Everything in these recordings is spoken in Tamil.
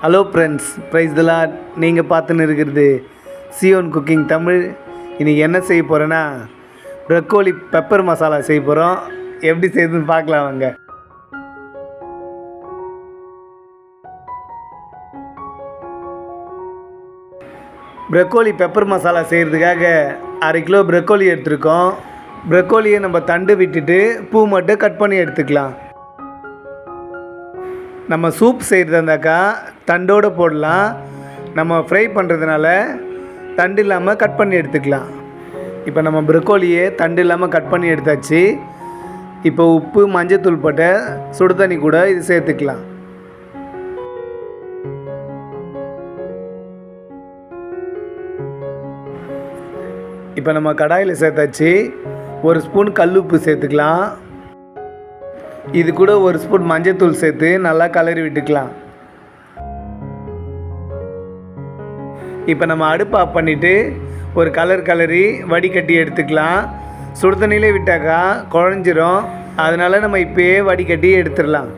ஹலோ ஃப்ரெண்ட்ஸ் ப்ரைஸ் தலாட் நீங்கள் பார்த்துன்னு இருக்கிறது சியோன் குக்கிங் தமிழ். இன்றைக்கி என்ன செய்ய போகிறேன்னா ப்ரக்கோலி பெப்பர் மசாலா செய்ய போகிறோம் எப்படி செய்யுதுன்னு பார்க்கலாம் வாங்க. ப்ரக்கோலி பெப்பர் மசாலா செய்கிறதுக்காக அரை கிலோ ப்ரக்கோலி எடுத்திருக்கோம். ப்ரக்கோலியை நம்ம தண்டு விட்டுட்டு பூ மட்டும் கட் பண்ணி எடுத்துக்கலாம். நம்ம சூப் செய்கிறதா இருந்தாக்கா தண்டோடு போடலாம். நம்ம ஃப்ரை பண்ணுறதுனால தண்டு இல்லாமல் கட் பண்ணி எடுத்துக்கலாம். இப்போ நம்ம ப்ரொக்கோலியே தண்டு இல்லாமல் கட் பண்ணி எடுத்தாச்சு. இப்போ உப்பு மஞ்சத்தூள் போட்ட சுடு தண்ணி கூட இது சேர்த்துக்கலாம். இப்போ நம்ம கடாயில் சேர்த்தாச்சு. ஒரு ஸ்பூன் கல்லுப்பு சேர்த்துக்கலாம். இது கூட ஒரு ஸ்பூன் மஞ்சத்தூள் சேர்த்து நல்லா கலரி விட்டுக்கலாம். இப்போ நம்ம அடுப்பு ஆஃப் பண்ணிவிட்டு ஒரு கலர் கலரி வடிகட்டி எடுத்துக்கலாம். சுடுதண்ணிலே விட்டாக்கா குழஞ்சிரும். அதனால் நம்ம இப்போயே வடிகட்டி எடுத்துடலாம்.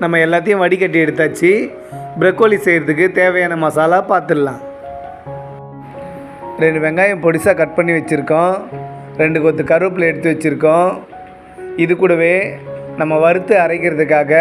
நம்ம எல்லாத்தையும் வடிகட்டி எடுத்தாச்சு. ப்ரக்கோலி செய்கிறதுக்கு தேவையான மசாலா பார்த்துடலாம் ரெண்டு வெங்காயம் பொடிசாக கட் பண்ணி வச்சுருக்கோம். ரெண்டு கொத்து கருவேப்பிலை எடுத்து வச்சுருக்கோம். இது கூடவே நம்ம வறுத்து அரைக்கிறதுக்காக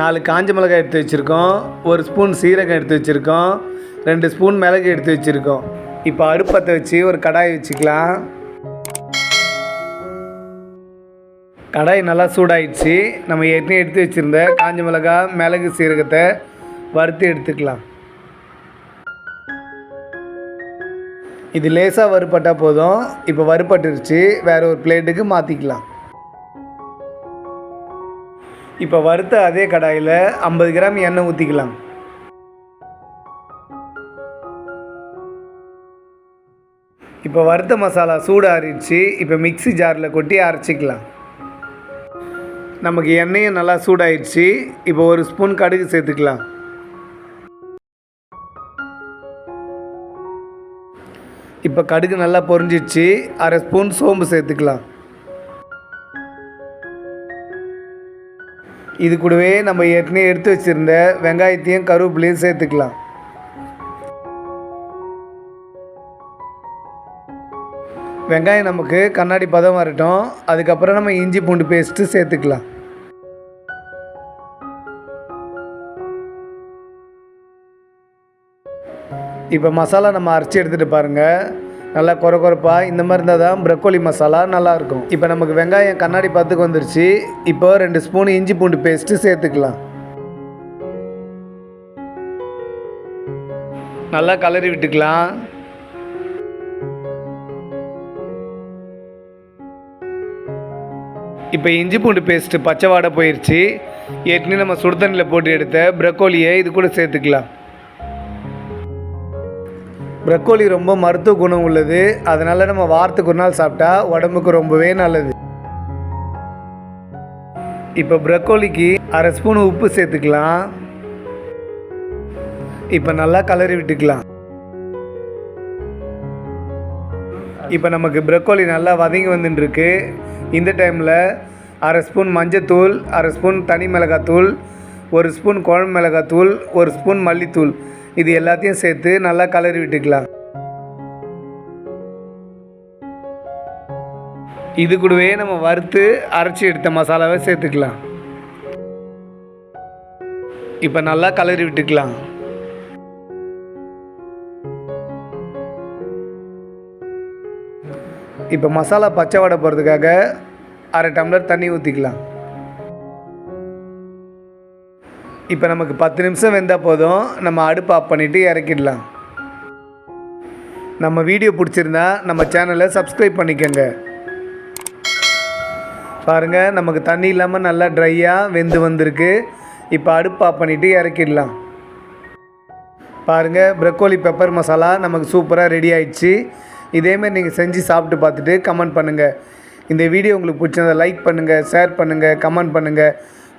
நாலு காஞ்ச மிளகாய் எடுத்து வச்சுருக்கோம். ஒரு ஸ்பூன் சீரகம் எடுத்து வச்சுருக்கோம். ரெண்டு ஸ்பூன் மிளகு எடுத்து வச்சுருக்கோம். இப்போ அடுப்பத்தை வச்சு ஒரு கடாய் வச்சுக்கலாம். கடாய் நல்லா சூடாயிடுச்சு. நம்ம ஏற்கனவே எடுத்து வச்சுருந்த காஞ்ச மிளகாய் மிளகு சீரகத்தை வறுத்து எடுத்துக்கலாம். இது லேசாக வறுப்பட்டால் போதும். இப்போ வறுப்பட்டுருச்சு வேறு ஒரு பிளேட்டுக்கு மாற்றிக்கலாம் இப்போ வறுத்த அதே கடாயில் ஐம்பது கிராம் எண்ணெய் ஊற்றிக்கலாம் இப்போ வறுத்த மசாலா சூடு ஆறிடுச்சு. இப்போ மிக்ஸி ஜாரில் கொட்டி அரைச்சிக்கலாம். நமக்கு எண்ணெயும் நல்லா சூடாயிடுச்சு. இப்போ ஒரு ஸ்பூன் கடுகு சேர்த்துக்கலாம். இப்போ கடுகு நல்லா பொரிஞ்சிடுச்சு அரை ஸ்பூன் சோம்பு சேர்த்துக்கலாம். இது கூடவே நம்ம ஏற்கனவே எடுத்து வச்சுருந்த வெங்காயத்தையும் கருவேப்பிலையும் சேர்த்துக்கலாம். வெங்காயம் நமக்கு கண்ணாடி பதம் வரட்டும். அதுக்கப்புறம் நம்ம இஞ்சி பூண்டு பேஸ்ட்டு சேர்த்துக்கலாம். இப்போ மசாலா நம்ம அரைச்சி எடுத்துகிட்டு பாருங்கள் நல்லா குறை குறைப்பாக இந்த மாதிரி இருந்தால் தான் ப்ரக்கோலி மசாலா நல்லாயிருக்கும். இப்போ நமக்கு வெங்காயம் கண்ணாடி பார்த்துக்கு வந்துருச்சு. இப்போ ரெண்டு ஸ்பூன் இஞ்சி பூண்டு பேஸ்ட்டு சேர்த்துக்கலாம். நல்லா கலரி விட்டுக்கலாம். இப்போ இஞ்சி பூண்டு பேஸ்ட்டு பச்சை வாடை போயிடுச்சு ஏற்கனவே நம்ம சுடுதண்ணியில் போட்டு எடுத்த ப்ரக்கோலியை இது கூட சேர்த்துக்கலாம். ப்ரக்கோலி ரொம்ப மருத்துவ குணம் உள்ளது. அதனால் நம்ம வாரத்துக்கு ஒரு நாள் சாப்பிட்டா உடம்புக்கு ரொம்பவே நல்லது. இப்போ ப்ரக்கோலிக்கு அரை ஸ்பூன் உப்பு சேர்த்துக்கலாம். இப்போ நல்லா கலரி விட்டுக்கலாம். இப்போ நமக்கு ப்ரக்கோலி நல்லா வதங்கி வந்துட்டுருக்கு. இந்த டைமில் அரை ஸ்பூன் மஞ்சத்தூள் அரை ஸ்பூன் தனி மிளகாத்தூள் ஒரு ஸ்பூன் குழம்பு மிளகாத்தூள் ஒரு ஸ்பூன் மல்லித்தூள். இது எல்லாத்தையும் சேர்த்து நல்லா கலரி விட்டுக்கலாம். இது கூடவே நம்ம வறுத்து அரைச்சி எடுத்த மசாலாவை சேர்த்துக்கலாம். இப்போ நல்லா கலரி விட்டுக்கலாம். இப்போ மசாலா பச்சை வடை போகிறதுக்காக அரை டம்ளர் தண்ணி ஊற்றிக்கலாம் இப்போ நமக்கு பத்து நிமிஷம் வெந்தால் போதும். நம்ம அடுப்பு ஆஃப் பண்ணிவிட்டு இறக்கிடலாம். நம்ம வீடியோ பிடிச்சிருந்தா நம்ம சேனலை சப்ஸ்கிரைப் பண்ணிக்கோங்க. பாருங்கள் நமக்கு தண்ணி இல்லாமல் நல்லா ட்ரையாக வெந்து வந்திருக்கு. இப்போ அடுப்பு ஆஃப் பண்ணிவிட்டு இறக்கிடலாம். பாருங்கள் ப்ரக்கோலி பெப்பர் மசாலா நமக்கு சூப்பராக ரெடி ஆயிடுச்சு. இதேமாரி நீங்கள் செஞ்சு சாப்பிட்டு பார்த்துட்டு கமெண்ட் பண்ணுங்கள் இந்த வீடியோ உங்களுக்கு பிடிச்சிருந்தா லைக் பண்ணுங்கள் ஷேர் பண்ணுங்கள் கமெண்ட் பண்ணுங்கள்